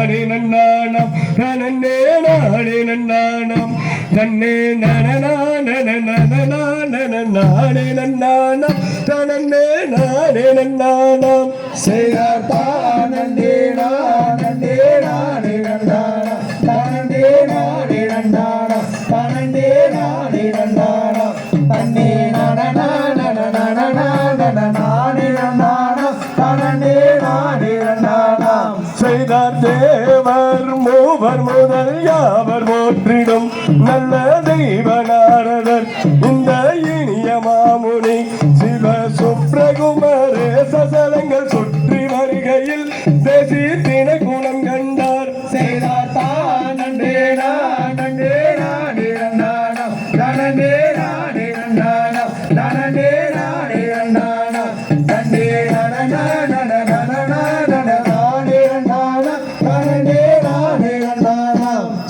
நாடே நன்னானம் தனன்னே நாடே நன்னானம் தன்னே நனனா நனனா நனநானே நன்னானம் தனன்னே நாடே நன்னானம் செய்தார் தானந்தே நானந்தே நானே நந்தானா தானந்தே நானே நந்தானா தானந்தே நானே நந்தானா தன்னே நனனா நனநனனா நனநானே செய்தார் தேவர் மூவர் முதல் யாவர் போற்றிடும் நல்ல தெய்வ நாரதர் இந்த இனிய மாமுனி சிவ சுப்ரகுமரே சசலங்கள் சுற்றி வருகையில் தேசி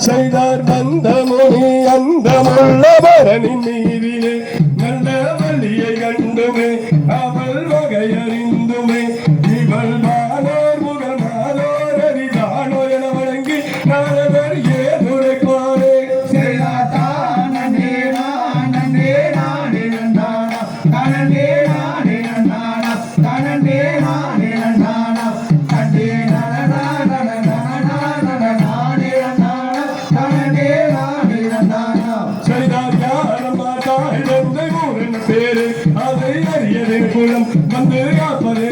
செய்தார் வந்த முனி அந்தமுள்ள பரனின் நீரிலே நல்ல வழியை கண்டுமே அவள் வகையறிந்துமே. இவள் மானோர் முகல் மானோர் அறிதானோ என வணங்கி நாரதர் ஏதுரைப்பாரே செய்தார் தானந்தே நானந்தே நானே நந்தானா அறியதே குலம் வந்து காப்பதே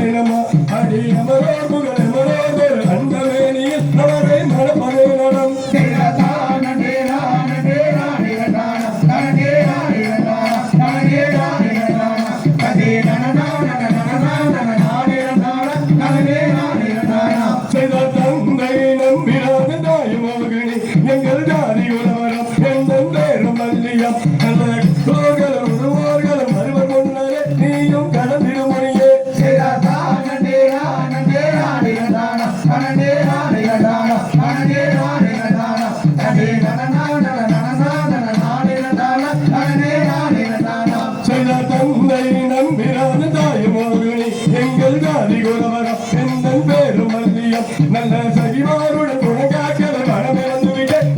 நல்ல சகிவாருடன் குணங்காக்கல மனமிறந்து விட்டேன்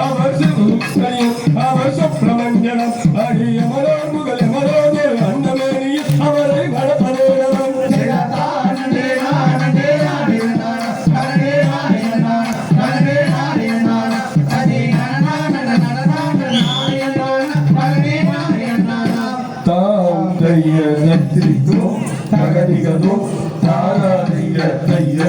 அவர் அவர் சுப்பிரமணியனம் ஆகிய தாம் தைய நெத்திரிக்கோ தகதிகதோ தாராதிய தைய